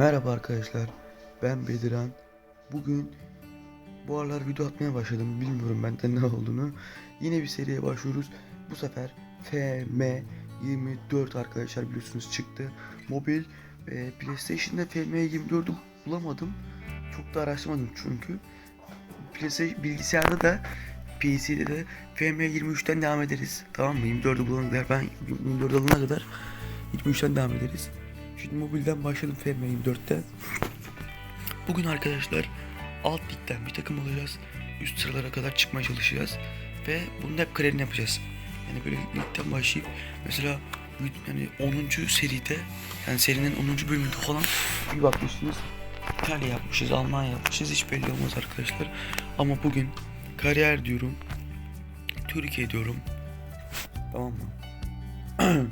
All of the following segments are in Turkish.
Merhaba arkadaşlar. Ben Bediran. Bugün bu aralar video atmaya başladım. Bilmiyorum bende ne olduğunu. Yine bir seriye başlıyoruz. Bu sefer FM24 arkadaşlar biliyorsunuz çıktı. Mobil ve PlayStation'da FM24'ü bulamadım. çok da araştırmadım çünkü. PlayStation bilgisayarda da PC'de de FM23'ten devam ederiz. Tamam mı? 24'ü bulana kadar ben 24 alana kadar 23'ten devam ederiz. Şimdi mobilden başladım FM24'te. Bugün arkadaşlar alt ligden bir takım olacağız. Üst sıralara kadar çıkmaya çalışacağız. Ve bunu hep kariyerini yapacağız. Yani böyle ligden başlayıp mesela yani 10. seride yani serinin 10. bölümünde falan bir bakmışsınız. İtalya yapmışız, Almanya yapmışız hiç belli olmaz arkadaşlar. Ama bugün kariyer diyorum. Türkiye diyorum. Tamam mı?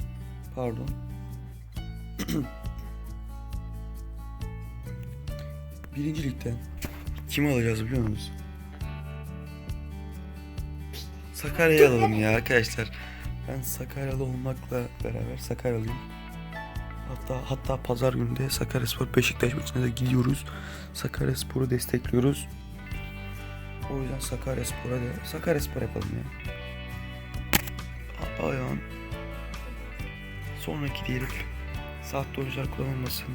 Pardon. Birinci ligden kimi alacağız biliyor musunuz? Sakarya'yı alalım ya arkadaşlar. Ben Sakaryalı olmakla beraber Sakaryalıyım. Hatta hatta pazar günü de Sakaryaspor Beşiktaş maçına da gidiyoruz. Sakaryaspor'u destekliyoruz. O yüzden Sakaryaspor'a da Sakaryaspor yapalım ya. A- Ayağın sonraki diyelim. Sahte oyuncular kullanılmasın.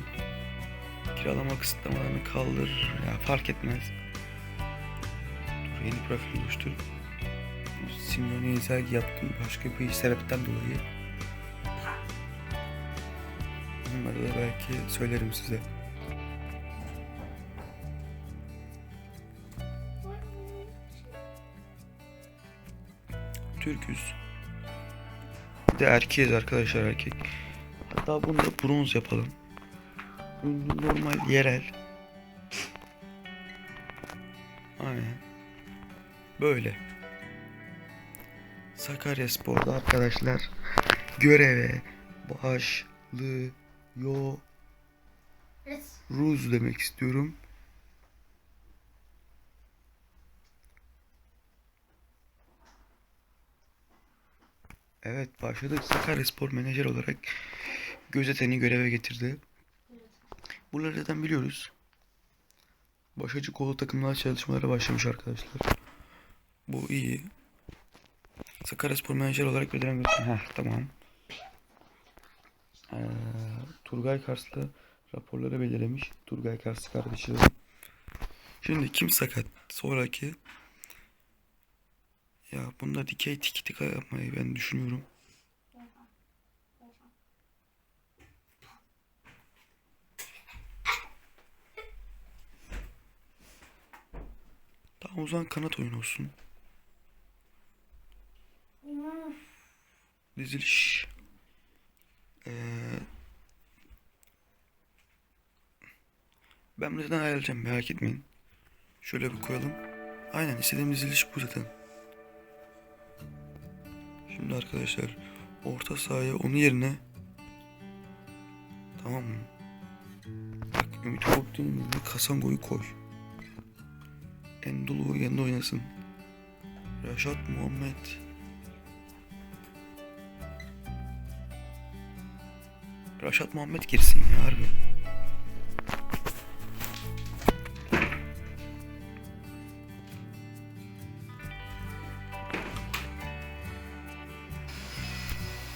Kiralama kısıtlamalarını kaldır. Ya fark etmez. Dur yeni profil oluştur. Simeone Inzaghi yaptım başka bir sebepten dolayı. Bunları da belki söylerim size. Türküz. Bir de erkeğiz arkadaşlar erkek. Hatta bunu da bronz yapalım. Normal yerel. Aynen. Böyle. Sakarya Spor'da arkadaşlar göreve başlıyor. Ruz demek istiyorum. Evet başladık. Sakarya Spor menajer olarak gözeteni göreve getirdi. Bunları zaten biliyoruz. Başacı kolu takımlar çalışmalara başlamış arkadaşlar. Bu iyi. Sakaryaspor menajer olarak gönderen götürdüm. Heh tamam. Ee, Turgay Karslı raporları belirlemiş. Turgay Karslı kardeşim. Şimdi kim sakat? Sonraki. Ya bunda dikey tiki tika yapmayı ben düşünüyorum. Tamam o zaman kanat oyunu olsun. Diziliş. Ee, ben buradan ayrılacağım merak etmeyin. Şöyle bir koyalım. Aynen istediğim diziliş bu zaten. Şimdi arkadaşlar orta sahaya onun yerine tamam mı? Bak Ümit yerine Kasango'yu koy. Endulu yanında oynasın. Raşat Muhammed. Raşat Muhammed girsin ya harbi.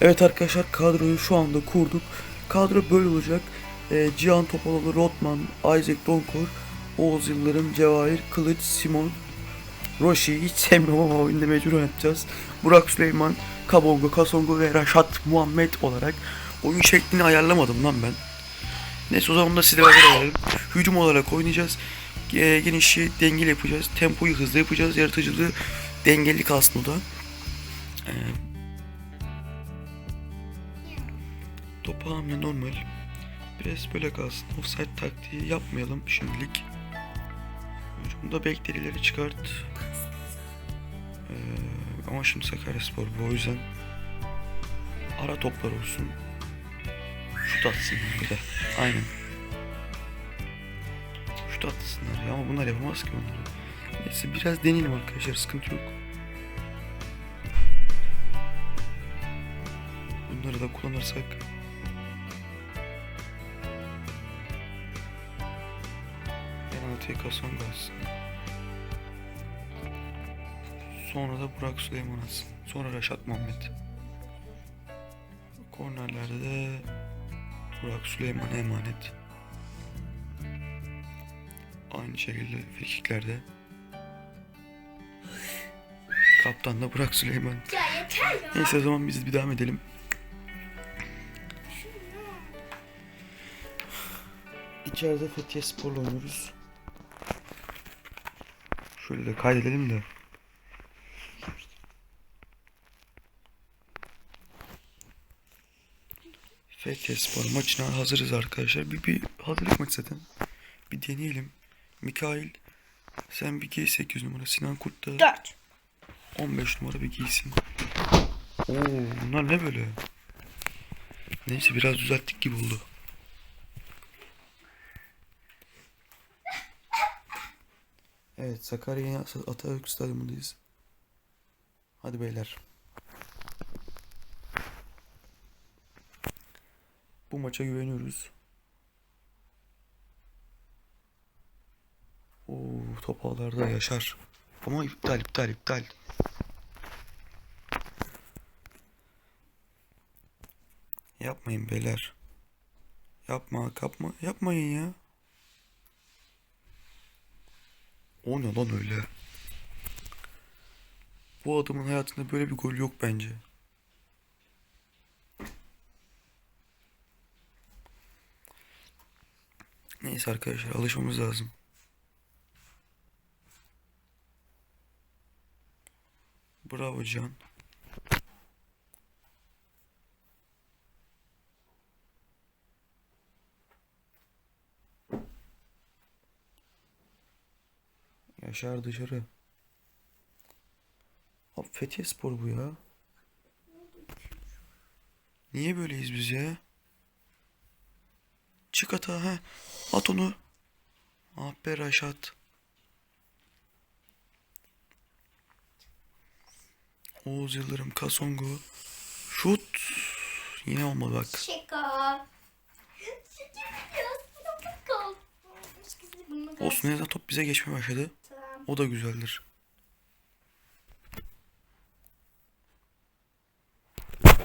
Evet arkadaşlar kadroyu şu anda kurduk. Kadro böyle olacak. Ee, Cihan Topaloğlu, Rotman, Isaac Donkor, Oğuz Yıldırım, Cevahir, Kılıç, Simon, Roşi'yi hiç sevmiyorum ama oyunda mecbur oynatacağız. Burak Süleyman, Kabongo, Kasongo ve Raşat Muhammed olarak oyun şeklini ayarlamadım lan ben. Neyse o zaman da size verelim. Hücum olarak oynayacağız. E, genişi dengeli yapacağız. Tempoyu hızlı yapacağız. Yaratıcılığı dengeli kalsın da. E, topa hamle normal. Biraz böyle kalsın. Offside taktiği yapmayalım şimdilik. Hücumda beklerileri çıkart. Ee, ama şimdi Sakaryaspor bu o yüzden ara toplar olsun. Şut atsınlar bir de. Aynen. Şut atsınlar ya ama bunlar yapamaz ki onları. Neyse biraz deneyelim arkadaşlar sıkıntı yok. Bunları da kullanırsak Kasan kalsın. Sonra da Burak Süleyman atsın. Sonra Reşat Muhammed. Kornerlerde de Burak Süleyman'a emanet. Aynı şekilde frikiklerde. Kaptan da Burak Süleyman. Ya yeter ya. Neyse o zaman biz bir devam edelim. İçeride Fethiye Spor'la oynuyoruz. Şöyle de kaydedelim de. Fethiye Spor maçına hazırız arkadaşlar. Bir, bir hazırlık maçı zaten. Bir deneyelim. Mikail sen bir giy 8 numara. Sinan Kurt da 4. 15 numara bir giysin. Oo, bunlar ne böyle? Neyse biraz düzelttik gibi oldu. Evet Sakarya Atatürk Stadyumundayız. Hadi beyler. Bu maça güveniyoruz. Oo, top ağlarda yaşar. Ama iptal iptal iptal. Yapmayın beyler. Yapma kapma yapmayın ya. O ne lan öyle? Bu adamın hayatında böyle bir gol yok bence. Neyse arkadaşlar alışmamız lazım. Bravo Can. Yaşar dışarı. Abi Fethiye Spor bu ya. Niye böyleyiz biz ya? Çık ata ha. At onu. Ah be Raşat. Oğuz Yıldırım Kasongo. Şut. Yine olmadı bak. Şaka. Olsun en azından top bize geçmeye başladı. O da güzeldir.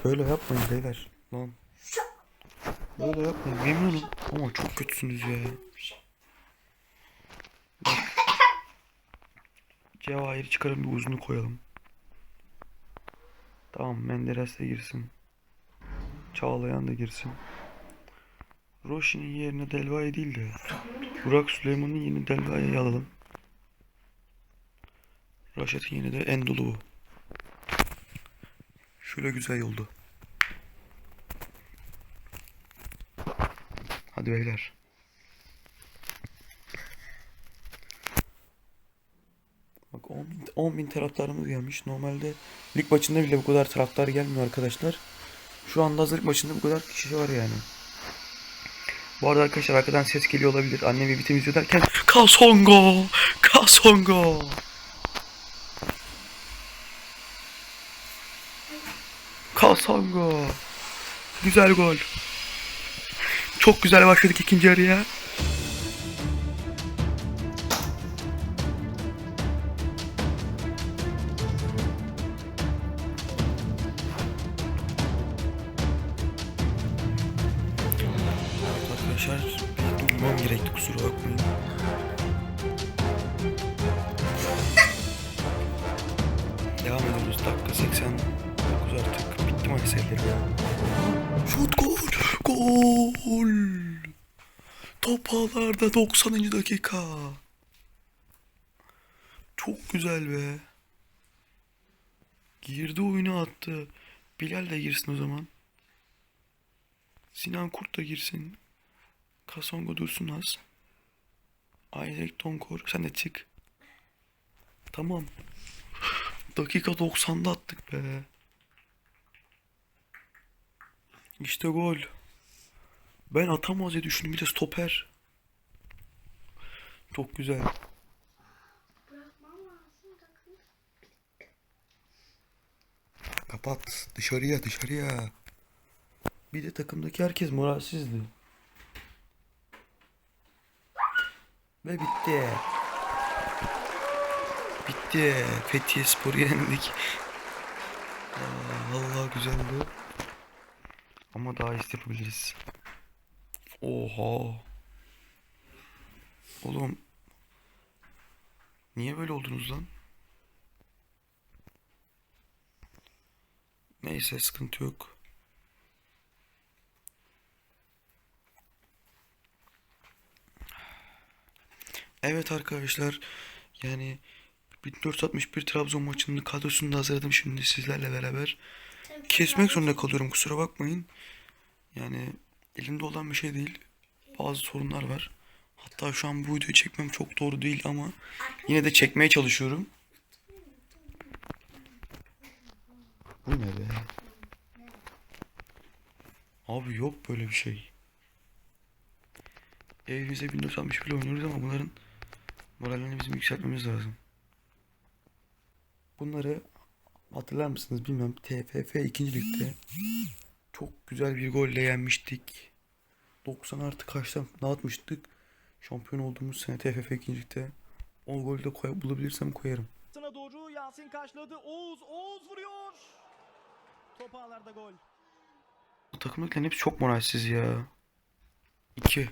Böyle yapmayın beyler. Lan. Böyle yapmayın. Memnunum. Ama çok kötüsünüz ya. Bak. Cevahir'i çıkarın bir uzunu koyalım. Tamam Menderes de girsin. Çağlayan da girsin. Roşi'nin yerine Delva'yı değil de Burak Süleyman'ın yerine Delva'yı alalım. Raşat'ın yine de Endulu. Şöyle güzel oldu. Hadi beyler. Bak 10 bin, 10 bin taraftarımız gelmiş. Normalde lig maçında bile bu kadar taraftar gelmiyor arkadaşlar. Şu anda hazırlık maçında bu kadar kişi var yani. Bu arada arkadaşlar arkadan ses geliyor olabilir. Annem evi temizliyor derken Kasongo! Kasongo! Kasongo! Güzel gol. Çok güzel başladık ikinci yarıya. Şut gol. Gol. Top ağlarda 90. dakika. Çok güzel be. Girdi oyunu attı. Bilal de girsin o zaman. Sinan Kurt da girsin. Kasongo dursun az. Isaac Donkor sen de çık. Tamam. Dakika 90'da attık be. İşte gol. Ben atamaz diye düşündüm bir de stoper. Çok güzel. Kapat. Dışarıya dışarıya. Bir de takımdaki herkes moralsizdi. Ve bitti. Bitti. Fethiye Spor'u yendik. Aa, vallahi güzeldi. Ama daha iyisi yapabiliriz. Oha. Oğlum. Niye böyle oldunuz lan? Neyse sıkıntı yok. Evet arkadaşlar yani 1461 Trabzon maçının kadrosunu da hazırladım şimdi sizlerle beraber. Kesmek zorunda kalıyorum kusura bakmayın. Yani elimde olan bir şey değil. Bazı sorunlar var. Hatta şu an bu videoyu çekmem çok doğru değil ama yine de çekmeye çalışıyorum. Bu ne be? Abi yok böyle bir şey. Evimize 1461 oynuyoruz ama bunların moralini bizim yükseltmemiz lazım. Bunları hatırlar mısınız bilmem TFF 2. ligde çok güzel bir golle yenmiştik. 90 artı kaçtan ne atmıştık? Şampiyon olduğumuz sene TFF 2. ligde. O golü de koy, bulabilirsem koyarım. Sana doğru Yasin karşıladı. Oğuz, Oğuz vuruyor. Top ağlarda gol. Bu takımdakilerin hepsi çok moralsiz ya. 2.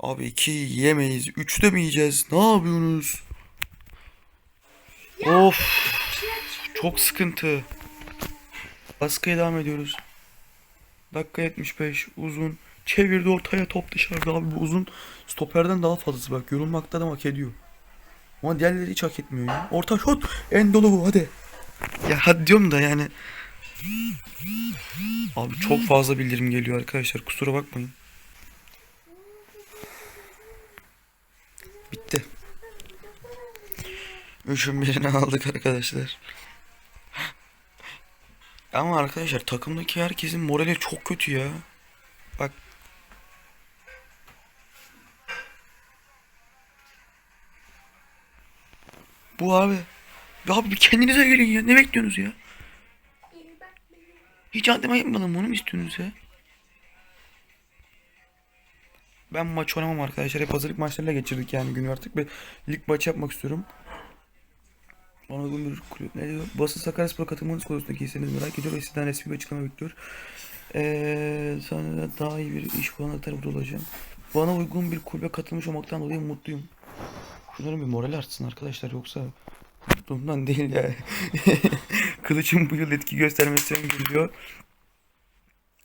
Abi 2 yiyemeyiz. 3 de mi yiyeceğiz? Ne yapıyorsunuz? Of. Çok sıkıntı. Baskıya devam ediyoruz. Dakika 75 uzun. Çevirdi ortaya top dışarıda abi bu uzun stoperden daha fazlası bak yorulmakta da hak ediyor. Ama diğerleri hiç hak etmiyor ya. Orta şut en dolu bu hadi. Ya hadi diyorum da yani. Abi çok fazla bildirim geliyor arkadaşlar kusura bakmayın. Bitti. Üçün birini aldık arkadaşlar. Ama arkadaşlar takımdaki herkesin morali çok kötü ya. Bak. Bu abi. Ya abi kendinize gelin ya. Ne bekliyorsunuz ya? Hiç antrenman yapmadım. Onu mu istiyorsunuz ya? Ben maç oynamam arkadaşlar. Hep hazırlık maçlarıyla geçirdik yani günü artık. Bir lig maçı yapmak istiyorum. Bana uygun bir kulüp. Ne diyor? Basın Sakaryaspor katılmanız konusunda giyseniz merak ediyor ve sizden resmi bir açıklama bekliyor. Eee sonra daha iyi bir iş bulana tarafı olacağım. Bana uygun bir kulübe katılmış olmaktan dolayı mutluyum. Şunların bir moral artsın arkadaşlar yoksa bundan değil ya. Kılıç'ın bu yıl etki göstermesi geliyor.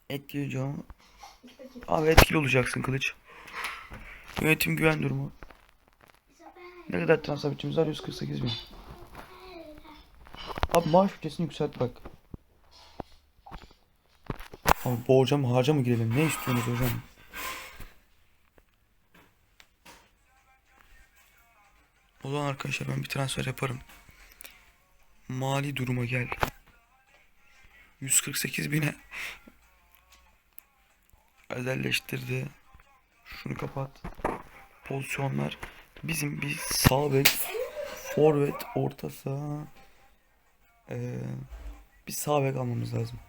Etkili hocam. Abi etkili olacaksın Kılıç. Yönetim güven durumu. Ne kadar transfer bütçemiz var? 148 bin. Abi maaş bütçesini yükselt bak. Abi borca mı harca mı girelim? Ne istiyorsunuz hocam? O zaman arkadaşlar ben bir transfer yaparım. Mali duruma gel. 148 bine özelleştirdi. Şunu kapat. Pozisyonlar. Bizim bir sağ bek, forvet, orta saha, ee, bir sağ bek almamız lazım.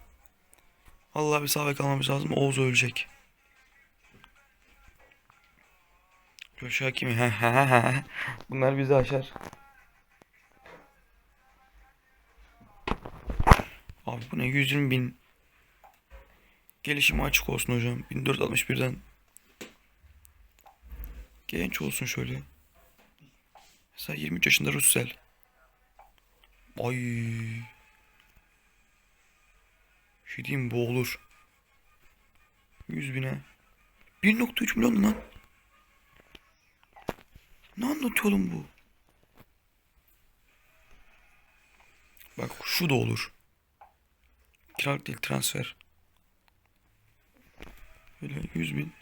Allah bir sağ bek almamız lazım. Oğuz ölecek. Joshua Hakimi. Bunlar bizi aşar. Abi bu ne 120 bin. Gelişimi açık olsun hocam. 1461'den. Genç olsun şöyle. Mesela 23 yaşında Russell. Ay. Şey diyeyim bu olur. 100 bine. 1.3 milyon lan. Ne anlatıyor oğlum bu? Bak şu da olur. Kiralık değil transfer. Böyle 100 bin.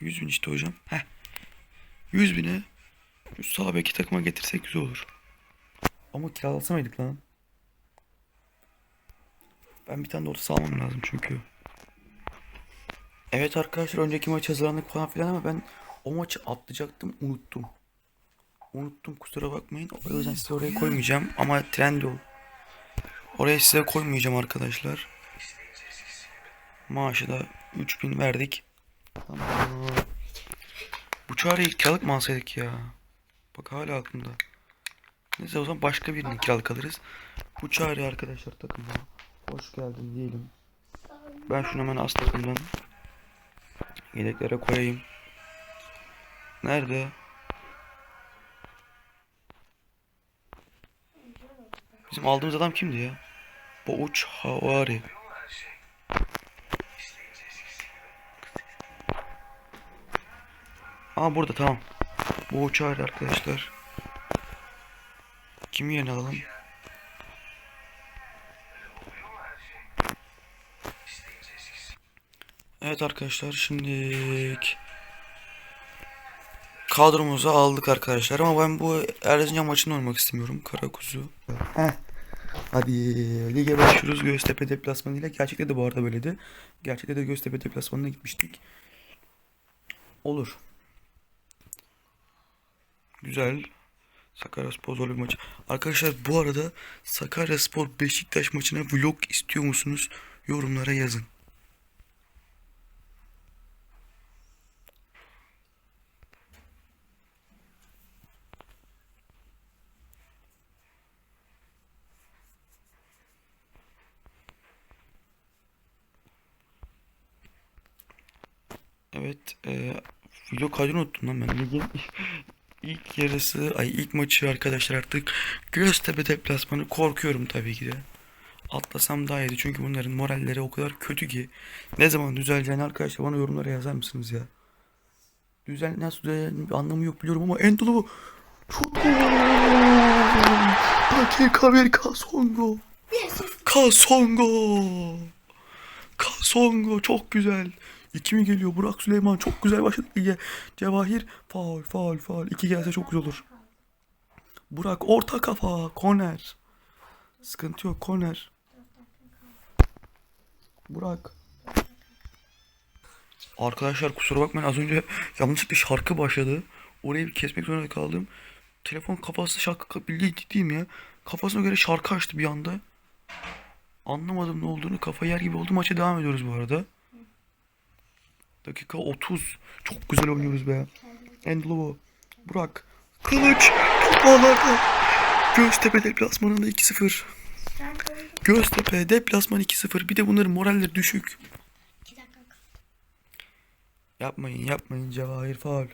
100 bin işte hocam. Heh. 100 bine şu sağ beki takıma getirsek güzel olur. Ama kiralasamaydık lan. Ben bir tane de orta sağlamam lazım çünkü. Evet arkadaşlar önceki maç hazırlandık falan filan ama ben o maçı atlayacaktım unuttum. Unuttum kusura bakmayın. O yüzden size oraya koymayacağım ama Trendyol Oraya size koymayacağım arkadaşlar. Maaşı da 3000 verdik. Tamam. Bu çağrıyı kiralık mı alsaydık ya? Bak hala aklımda. Neyse o zaman başka birini kiralık alırız. Bu çağrı arkadaşlar takımda. Hoş geldin diyelim. Ben şunu hemen az takımdan yedeklere koyayım. Nerede? Bizim aldığımız adam kimdi ya? Boğuç Havari. Aa burada tamam. Boğuç Havari arkadaşlar. Kimi yerine alalım? Evet arkadaşlar şimdi kadromuzu aldık arkadaşlar ama ben bu Erzincan maçını oynamak istemiyorum. Karakuzu. Heh. Hadi lige başlıyoruz Göztepe deplasmanıyla. Gerçekte de bu arada böyleydi. Gerçekte de Göztepe deplasmanına gitmiştik. Olur. Güzel. Sakaryaspor zorlu bir maç. Arkadaşlar bu arada Sakaryaspor Beşiktaş maçına vlog istiyor musunuz? Yorumlara yazın. Evet, e, vlog kaydını unuttum lan ben. İlk yarısı, ay ilk maçı arkadaşlar artık Göztepe deplasmanı korkuyorum tabii ki de. Atlasam daha iyiydi çünkü bunların moralleri o kadar kötü ki. Ne zaman düzeleceğini arkadaşlar bana yorumlara yazar mısınız ya? Düzel nasıl düzeleceğini anlamı yok biliyorum ama en dolu çok gol. Dakika bir Kasongo. Kasongo. Kasongo çok güzel. İki mi geliyor? Burak Süleyman çok güzel başladı lige. Cevahir faul faul faul. İki gelse çok güzel olur. Burak orta kafa. Korner. Sıkıntı yok korner. Burak. Arkadaşlar kusura bakmayın az önce yanlışlıkla şarkı başladı. Orayı bir kesmek zorunda kaldım. Telefon kafası şarkı bildiği ciddiyim ya. Kafasına göre şarkı açtı bir anda. Anlamadım ne olduğunu. Kafa yer gibi oldu. Maça devam ediyoruz bu arada. Dakika 30. Çok güzel oynuyoruz be. Endlovo. Burak. Kılıç. Ağlarda. Göztepe deplasmanında 2-0. Ben koydum. Göztepe deplasman 2-0. Bir de bunların moralleri düşük. Yapmayın yapmayın Cevahir faul.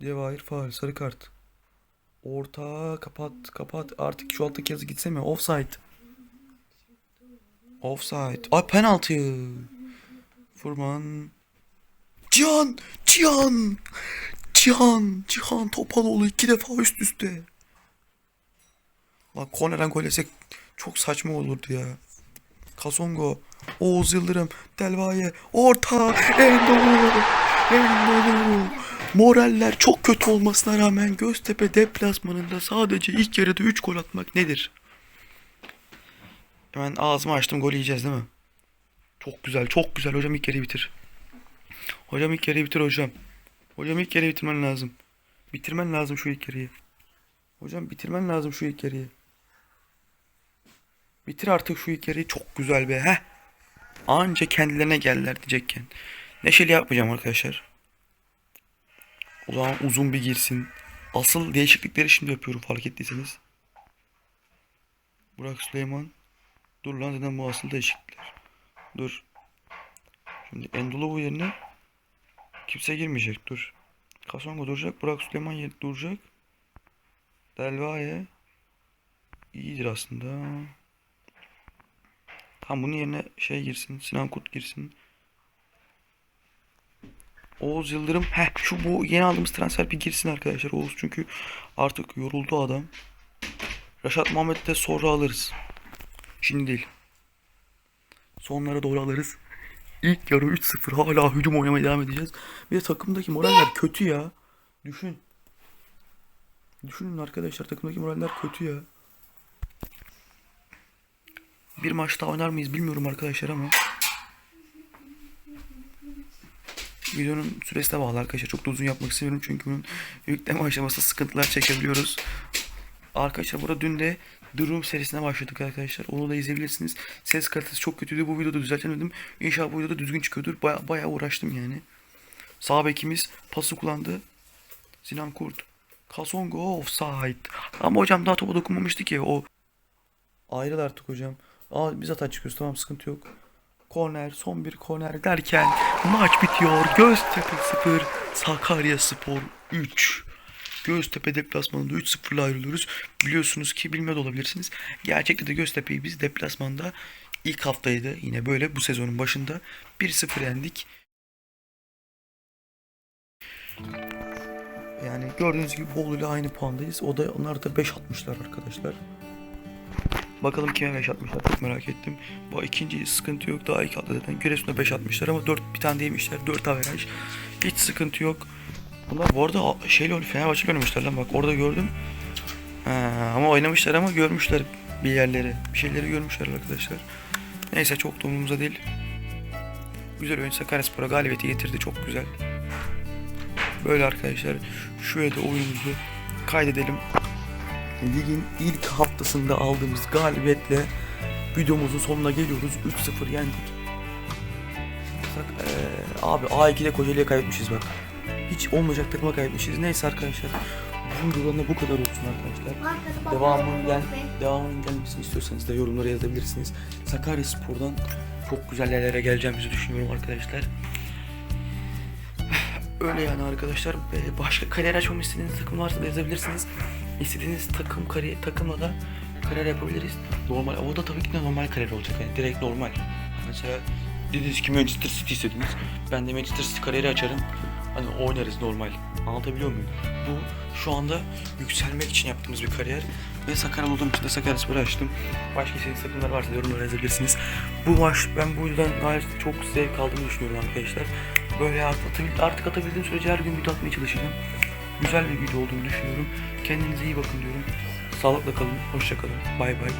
Cevahir faul sarı kart. Orta kapat kapat artık şu alttaki yazı gitse mi? Offside. Offside. Ay penaltı. Furman. Cihan! Cihan! Cihan! Cihan Topaloğlu iki defa üst üste. Bak kornerden gol yesek çok saçma olurdu ya. Kasongo, Oğuz Yıldırım, Delvaye, orta, Endolu, Endolu. Moraller çok kötü olmasına rağmen Göztepe deplasmanında sadece ilk yarıda 3 gol atmak nedir? Hemen ağzımı açtım gol yiyeceğiz değil mi? Çok güzel, çok güzel. Hocam ilk yarıyı bitir. Hocam ilk yarıyı bitir hocam. Hocam ilk yarıyı bitirmen lazım. Bitirmen lazım şu ilk yarıyı. Hocam bitirmen lazım şu ilk yarıyı. Bitir artık şu ilk yarıyı. Çok güzel be. Heh. Anca kendilerine geldiler diyecekken. Neşeli yapmayacağım arkadaşlar. O zaman uzun bir girsin. Asıl değişiklikleri şimdi yapıyorum fark ettiyseniz. Burak Süleyman. Dur lan neden bu asıl değişiklikler? Dur. Şimdi Endolovu yerine kimse girmeyecek. Dur. Kasongo duracak. Burak Süleyman yer duracak. Delvaye iyidir aslında. Tam bunun yerine şey girsin. Sinan Kurt girsin. Oğuz Yıldırım. Heh şu bu yeni aldığımız transfer bir girsin arkadaşlar. Oğuz çünkü artık yoruldu adam. Reşat Muhammed'i de sonra alırız. Şimdi değil. Sonlara doğru alırız. İlk yarı 3-0 hala hücum oynamaya devam edeceğiz. Bir de takımdaki moraller kötü ya. Düşün. Düşünün arkadaşlar takımdaki moraller kötü ya. Bir maç daha oynar mıyız bilmiyorum arkadaşlar ama. Videonun süresi de bağlı arkadaşlar. Çok da uzun yapmak istemiyorum çünkü bunun yükleme aşamasında sıkıntılar çekebiliyoruz. Arkadaşlar burada dün de The Room serisine başladık arkadaşlar. Onu da izleyebilirsiniz. Ses kalitesi çok kötüydü. Bu videoda düzeltemedim. İnşallah bu videoda düzgün çıkıyordur. Baya, bayağı uğraştım yani. Sağ bekimiz pası kullandı. Sinan Kurt. Kasongo offside. Ama hocam daha topa dokunmamıştı ki o. Ayrıl artık hocam. Aa biz hata çıkıyoruz tamam sıkıntı yok. Korner son bir korner derken maç bitiyor. Göztepe 0 Sakarya Spor 3. Göztepe deplasmanında 3-0'la ayrılıyoruz. Biliyorsunuz ki bilmiyor olabilirsiniz. Gerçekte de Göztepe'yi biz deplasmanda ilk haftaydı yine böyle bu sezonun başında 1-0 yendik. Yani gördüğünüz gibi Bolu ile aynı puandayız. O da onlar da 5 atmışlar arkadaşlar. Bakalım kime 5 atmışlar çok merak ettim. Bu ikinci sıkıntı yok. Daha ilk hafta zaten Giresun'da 5 atmışlar ama 4 bir tane değmişler. 4 averaj. Hiç sıkıntı yok. Bunlar bu arada şeyle Fenerbahçe'yle oynamışlar lan bak orada gördüm. Ha, ama oynamışlar ama görmüşler bir yerleri. Bir şeyleri görmüşler arkadaşlar. Neyse çok da umurumuzda değil. Güzel oyun Sakaryaspor'a galibiyeti getirdi çok güzel. Böyle arkadaşlar şuraya da oyunumuzu kaydedelim. Ligin ilk haftasında aldığımız galibiyetle videomuzun sonuna geliyoruz. 3-0 yendik. Bak, eee, abi A2'de Kocaeli'ye kaybetmişiz bak. Hiç olmayacak takıma kaybetmişiz. Neyse arkadaşlar. Da bu kadar olsun arkadaşlar. Arkada Devamının gel, devamının gelmesini istiyorsanız da yorumlara yazabilirsiniz. Sakarya Spor'dan çok güzel yerlere geleceğimizi düşünüyorum arkadaşlar. Öyle yani arkadaşlar. Ee, Başka kariyer açmamı istediğiniz takım varsa da yazabilirsiniz. İstediğiniz takım kariyer, takımla da kariyer yapabiliriz. Normal, o da tabii ki de normal kariyer olacak yani direkt normal. Mesela dediniz ki Manchester City istediniz. Ben de Manchester City kariyeri açarım. Hani oynarız normal. Anlatabiliyor muyum? Bu şu anda yükselmek için yaptığımız bir kariyer. Ve Sakarya olduğum için de Sakaryaspor'u açtım. Başka istediğiniz takımlar varsa yorumlara yazabilirsiniz. Bu maç ben bu yüzden gayet çok zevk aldığımı düşünüyorum arkadaşlar. Böyle atabil- artık atabildiğim sürece her gün video atmaya çalışacağım. Güzel bir video olduğunu düşünüyorum. Kendinize iyi bakın diyorum. Sağlıkla kalın. Hoşça kalın. Bay bay.